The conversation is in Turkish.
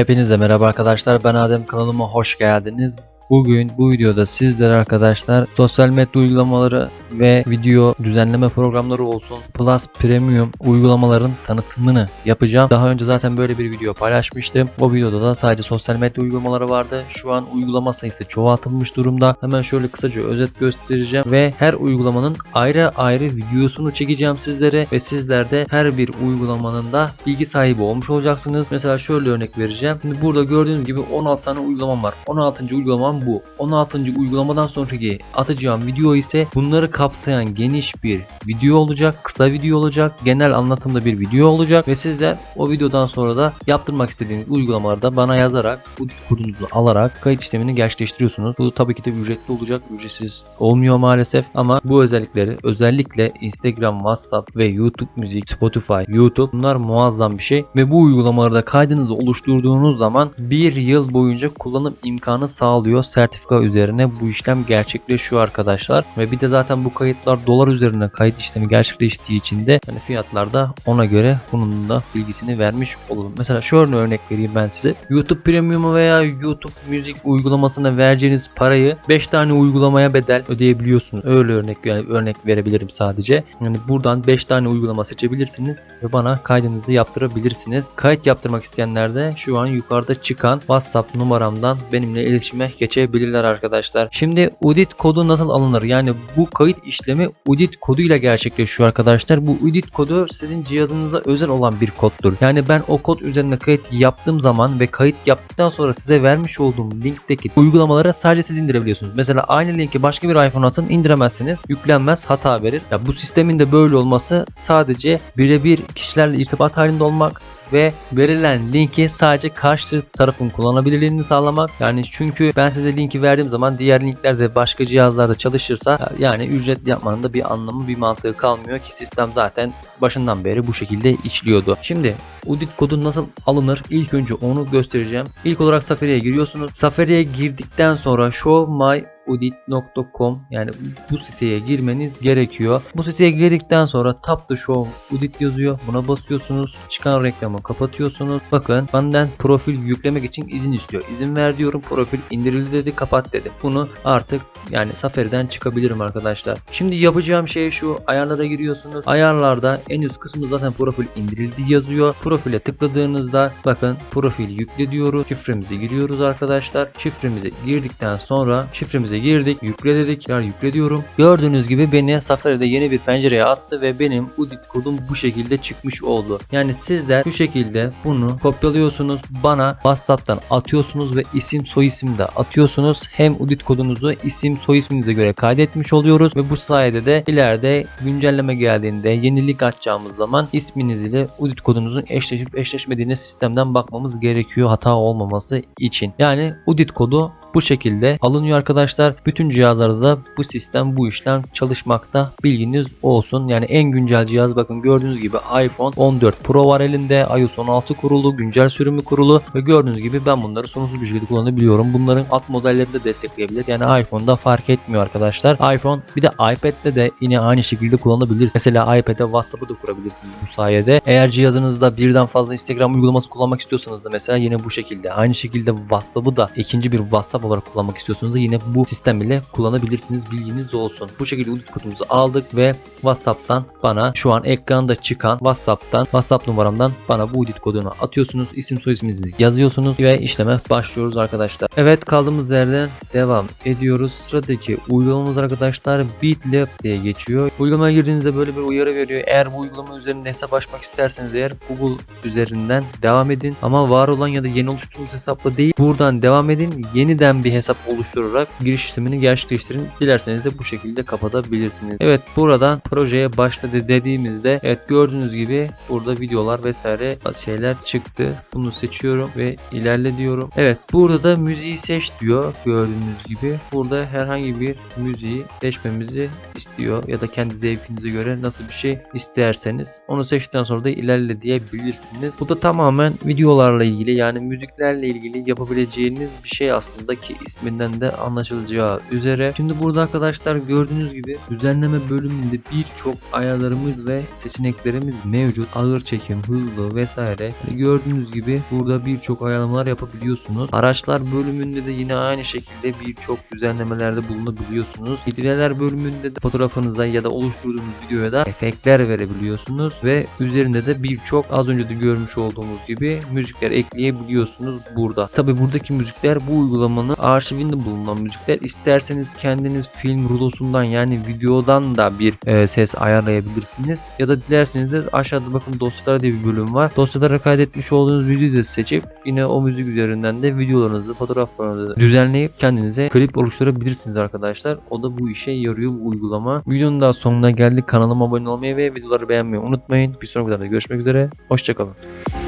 Hepinize merhaba arkadaşlar ben Adem kanalıma hoş geldiniz. Bugün bu videoda sizlere arkadaşlar sosyal medya uygulamaları ve video düzenleme programları olsun Plus Premium uygulamaların tanıtımını yapacağım. Daha önce zaten böyle bir video paylaşmıştım. O videoda da sadece sosyal medya uygulamaları vardı. Şu an uygulama sayısı çoğaltılmış durumda. Hemen şöyle kısaca özet göstereceğim ve her uygulamanın ayrı ayrı videosunu çekeceğim sizlere ve sizler de her bir uygulamanın da bilgi sahibi olmuş olacaksınız. Mesela şöyle örnek vereceğim. Şimdi burada gördüğünüz gibi 16 tane uygulamam var. 16. uygulamam bu. 16. uygulamadan sonraki atacağım video ise bunları kapsayan geniş bir video olacak. Kısa video olacak. Genel anlatımda bir video olacak ve sizler o videodan sonra da yaptırmak istediğiniz uygulamalarda bana yazarak bu kodunuzu alarak kayıt işlemini gerçekleştiriyorsunuz. Bu tabii ki de ücretli olacak. Ücretsiz olmuyor maalesef ama bu özellikleri özellikle Instagram, WhatsApp ve YouTube müzik, Spotify, YouTube bunlar muazzam bir şey ve bu uygulamalarda kaydınızı oluşturduğunuz zaman bir yıl boyunca kullanım imkanı sağlıyor. Sertifika üzerine bu işlem gerçekleşiyor arkadaşlar ve bir de zaten bu kayıtlar dolar üzerine kayıt işlemi gerçekleştiği için de yani fiyatlar da ona göre bunun da bilgisini vermiş olalım. Mesela şöyle örnek vereyim ben size. YouTube Premium veya YouTube müzik uygulamasına vereceğiniz parayı 5 tane uygulamaya bedel ödeyebiliyorsunuz. Öyle örnek yani örnek verebilirim sadece. Yani buradan 5 tane uygulama seçebilirsiniz ve bana kaydınızı yaptırabilirsiniz. Kayıt yaptırmak isteyenler de şu an yukarıda çıkan WhatsApp numaramdan benimle iletişime geçebilirler arkadaşlar. Şimdi UDIT kodu nasıl alınır? Yani bu kayıt işlemi UDIT koduyla gerçekleşiyor arkadaşlar. Bu UDIT kodu sizin cihazınıza özel olan bir koddur. Yani ben o kod üzerinde kayıt yaptığım zaman ve kayıt yaptıktan sonra size vermiş olduğum linkteki uygulamaları sadece siz indirebiliyorsunuz. Mesela aynı linki başka bir iPhone atın indiremezsiniz. Yüklenmez hata verir. Ya bu sistemin de böyle olması sadece birebir kişilerle irtibat halinde olmak ve verilen linki sadece karşı tarafın kullanabilirliğini sağlamak. Yani çünkü ben size linki verdiğim zaman diğer linkler de başka cihazlarda çalışırsa yani ücret yapmanın da bir anlamı bir mantığı kalmıyor ki sistem zaten başından beri bu şekilde işliyordu. Şimdi UDIT kodu nasıl alınır? İlk önce onu göstereceğim. İlk olarak Safari'ye giriyorsunuz. Safari'ye girdikten sonra show my udit.com yani bu siteye girmeniz gerekiyor. Bu siteye girdikten sonra Tap the Show Udit yazıyor. Buna basıyorsunuz. Çıkan reklamı kapatıyorsunuz. Bakın benden profil yüklemek için izin istiyor. İzin ver diyorum. Profil indirildi dedi. Kapat dedi. Bunu artık yani Safari'den çıkabilirim arkadaşlar. Şimdi yapacağım şey şu. Ayarlara giriyorsunuz. Ayarlarda en üst kısmı zaten profil indirildi yazıyor. Profile tıkladığınızda bakın profil yükle diyoruz. Şifremizi giriyoruz arkadaşlar. Şifremizi girdikten sonra şifremize girdik. Yükle dedik. Ya yükle diyorum. Gördüğünüz gibi beni Safari'de yeni bir pencereye attı ve benim UDIT kodum bu şekilde çıkmış oldu. Yani sizler bu şekilde bunu kopyalıyorsunuz. Bana WhatsApp'tan atıyorsunuz ve isim soy isim de atıyorsunuz. Hem UDIT kodunuzu isim soy isminize göre kaydetmiş oluyoruz ve bu sayede de ileride güncelleme geldiğinde yenilik açacağımız zaman isminiz ile UDIT kodunuzun eşleşip eşleşmediğine sistemden bakmamız gerekiyor hata olmaması için. Yani UDIT kodu bu şekilde alınıyor arkadaşlar. Bütün cihazlarda da bu sistem bu işlem çalışmakta. Bilginiz olsun. Yani en güncel cihaz bakın gördüğünüz gibi iPhone 14 Pro var elinde. iOS 16 kurulu, güncel sürümü kurulu ve gördüğünüz gibi ben bunları sorunsuz bir şekilde kullanabiliyorum. Bunların alt modellerini de destekleyebilir. Yani iPhone'da fark etmiyor arkadaşlar. iPhone bir de iPad'de de yine aynı şekilde kullanabilirsiniz. Mesela iPad'e WhatsApp'ı da kurabilirsiniz bu sayede. Eğer cihazınızda birden fazla Instagram uygulaması kullanmak istiyorsanız da mesela yine bu şekilde. Aynı şekilde WhatsApp'ı da ikinci bir WhatsApp olarak kullanmak istiyorsanız da yine bu sistem ile kullanabilirsiniz. Bilginiz olsun. Bu şekilde UDIT kodumuzu aldık ve WhatsApp'tan bana şu an ekranda çıkan WhatsApp'tan WhatsApp numaramdan bana bu UDIT kodunu atıyorsunuz. İsim soy isminizi yazıyorsunuz ve işleme başlıyoruz arkadaşlar. Evet kaldığımız yerden devam ediyoruz. Sıradaki uygulamamız arkadaşlar BitLab diye geçiyor. Uygulamaya girdiğinizde böyle bir uyarı veriyor. Eğer bu uygulama üzerinde hesap açmak isterseniz eğer Google üzerinden devam edin. Ama var olan ya da yeni oluşturduğunuz hesapla değil. Buradan devam edin. Yeniden bir hesap oluşturarak giriş işlemini gerçekleştirin. Dilerseniz de bu şekilde kapatabilirsiniz. Evet buradan projeye başladı dediğimizde evet gördüğünüz gibi burada videolar vesaire şeyler çıktı. Bunu seçiyorum ve ilerle diyorum. Evet burada da müziği seç diyor gördüğünüz gibi. Burada herhangi bir müziği seçmemizi istiyor ya da kendi zevkinize göre nasıl bir şey isterseniz onu seçtikten sonra da ilerle diyebilirsiniz. Bu da tamamen videolarla ilgili yani müziklerle ilgili yapabileceğiniz bir şey aslında buradaki isminden de anlaşılacağı üzere. Şimdi burada arkadaşlar gördüğünüz gibi düzenleme bölümünde birçok ayarlarımız ve seçeneklerimiz mevcut. Ağır çekim, hızlı vesaire. Hani gördüğünüz gibi burada birçok ayarlamalar yapabiliyorsunuz. Araçlar bölümünde de yine aynı şekilde birçok düzenlemelerde bulunabiliyorsunuz. Filtreler bölümünde de fotoğrafınıza ya da oluşturduğunuz videoya da efektler verebiliyorsunuz ve üzerinde de birçok az önce de görmüş olduğumuz gibi müzikler ekleyebiliyorsunuz burada. Tabi buradaki müzikler bu uygulamanın arşivinde bulunan müzikler. İsterseniz kendiniz film rulosundan yani videodan da bir e, ses ayarlayabilirsiniz. Ya da dilerseniz de aşağıda bakın dosyalar diye bir bölüm var. Dosyalara kaydetmiş olduğunuz videoyu da seçip yine o müzik üzerinden de videolarınızı, fotoğraflarınızı düzenleyip kendinize klip oluşturabilirsiniz arkadaşlar. O da bu işe yarıyor bu uygulama. Videonun daha sonuna geldik. Kanalıma abone olmayı ve videoları beğenmeyi unutmayın. Bir sonraki videoda görüşmek üzere. Hoşçakalın.